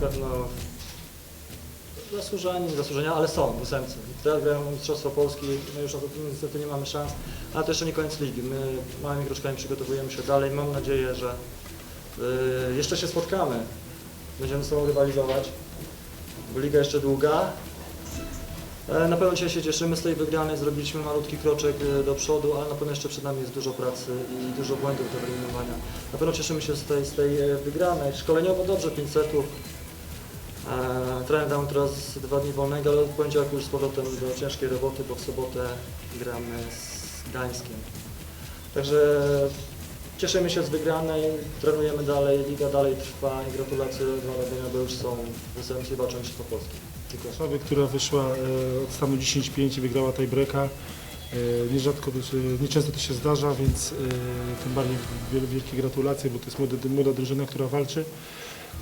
pewno zasłużeni, zasłużenia, ale są w ósemce. Teraz grają Mistrzostwo Polski, my już na to niestety nie mamy szans, ale to jeszcze nie koniec ligi. My małymi kroczkami przygotowujemy się dalej. Mam nadzieję, że y, jeszcze się spotkamy. Będziemy z sobą rywalizować, liga jeszcze długa. E, Na pewno dzisiaj się cieszymy z tej wygranej, zrobiliśmy malutki kroczek e, do przodu, ale na pewno jeszcze przed nami jest dużo pracy i dużo błędów do wyeliminowania. Na pewno cieszymy się z tej, z tej e, wygranej. Szkoleniowo dobrze, 5 setów. E, Trener dał teraz dwa dni wolnego, ale od poniedziałku już z powrotem do ciężkiej roboty, bo w sobotę gramy z Gdańskiem. Także cieszymy się z wygranej, trenujemy dalej, liga dalej trwa i gratulacje dla Radomia, bo już są w ósemce i walczą Mistrzostwo Polski. Dziękuję. Warszawy, która wyszła e, od stanu 10-5 i wygrała tiebreaka. E, Nierzadko, nieczęsto to się zdarza, więc e, tym bardziej wielkie gratulacje, bo to jest młoda, młoda drużyna, która walczy.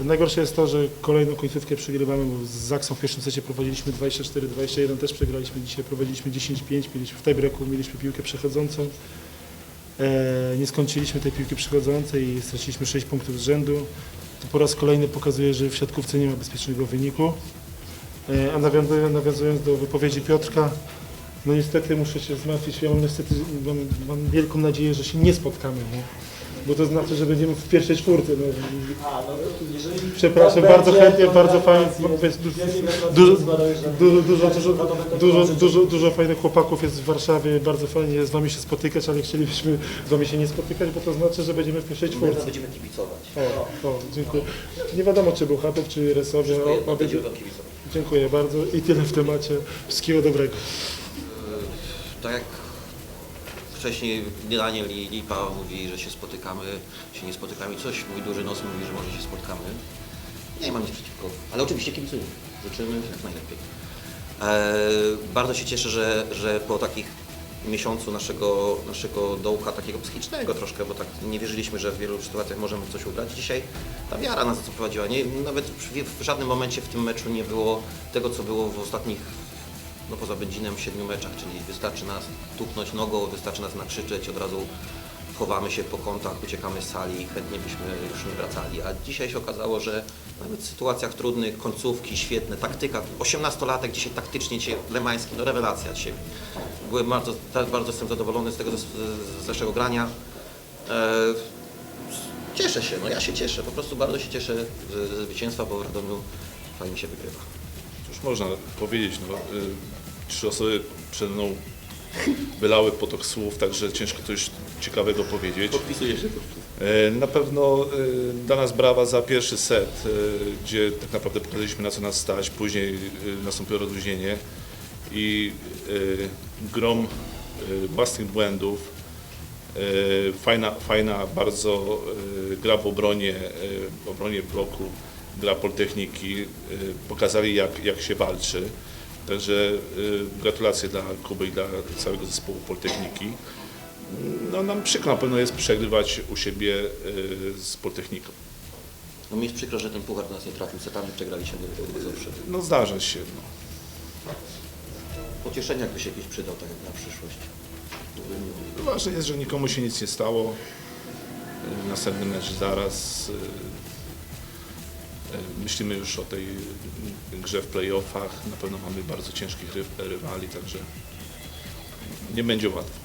Najgorsze jest to, że kolejną końcówkę przegrywamy, bo z Zaksą w pierwszym secie prowadziliśmy 24-21, też przegraliśmy dzisiaj, prowadziliśmy 10-5, mieliśmy w tiebreaku mieliśmy piłkę przechodzącą. E, nie skończyliśmy tej piłki przechodzącej i straciliśmy 6 punktów z rzędu. To po raz kolejny pokazuje, że w siatkówce nie ma bezpiecznego wyniku. E, A nawiązując, nawiązując do wypowiedzi Piotrka, no niestety muszę się zmartwić, ja mam niestety mam, mam wielką nadzieję, że się nie spotkamy, nie? Bo to znaczy, że będziemy w pierwszej czwórce. No. A, no jeżeli Przepraszam, bardzo będzie, chętnie, bardzo fajnie, jest dużo, dużo, dużo, dużo, dużo, dużo, dobrze. dużo, dużo fajnych chłopaków jest w Warszawie, bardzo fajnie jest z Wami się spotykać, ale chcielibyśmy z Wami się nie spotykać, bo to znaczy, że będziemy w pierwszej My czwórce. będziemy kibicować. O, o, dziękuję. Nie wiadomo, czy Bełchatów, czy Resowie. Będziemy kibicować. Dziękuję bardzo i tyle w temacie. Wszystkiego dobrego. Tak jak wcześniej Daniel i Lipa mówi, że się spotykamy, się nie spotykamy. Coś mój duży nos mówi, że może się spotkamy. Nie mam nic przeciwko, ale oczywiście kibicujemy. Życzymy jak najlepiej. E, bardzo się cieszę, że, że po takich miesiącu naszego, naszego dołka takiego psychicznego troszkę, bo tak nie wierzyliśmy, że w wielu sytuacjach możemy coś ugrać. Dzisiaj ta wiara nas zaprowadziła. Nie, nawet w żadnym momencie w tym meczu nie było tego, co było w ostatnich no poza Będzinem w siedmiu meczach, czyli wystarczy nas tupnąć nogą, wystarczy nas nakrzyczeć, od razu chowamy się po kątach, uciekamy z sali i chętnie byśmy już nie wracali. A dzisiaj się okazało, że nawet w sytuacjach trudnych, końcówki świetne, taktyka, 18-latek dzisiaj taktycznie, dzisiaj Lemański, no rewelacja dzisiaj. Byłem bardzo, bardzo jestem zadowolony z tego z, z naszego grania. E, cieszę się, no ja się cieszę, po prostu bardzo się cieszę ze zwycięstwa, bo w Radomiu fajnie się wygrywa. Cóż można powiedzieć, no, y, trzy osoby przede mną wylały potok słów, także ciężko coś ciekawego powiedzieć. Podpisuję się. E, Na pewno y, dla nas brawa za pierwszy set, y, gdzie tak naprawdę pokazaliśmy na co nas stać, później nastąpiło rozluźnienie i grom własnych błędów, fajna, fajna bardzo gra w obronie, w obronie bloku, gra Politechniki, y, pokazali jak, jak się walczy. Także y, gratulacje dla Kuby i dla całego zespołu Politechniki. No nam przykro na pewno jest przegrywać u siebie y, z Politechniką. No mi jest przykro, że ten puchar do nas nie trafił, setami przegraliśmy do zawsze. No zdarza się. No. Pocieszenia jakby się jakieś przydał, tak jak na przyszłość. Ważne jest, że nikomu się nic nie stało. Następny mecz zaraz. Y, Myślimy już o tej grze w playoffach. Na pewno mamy bardzo ciężkich ry- rywali, także nie będzie łatwo.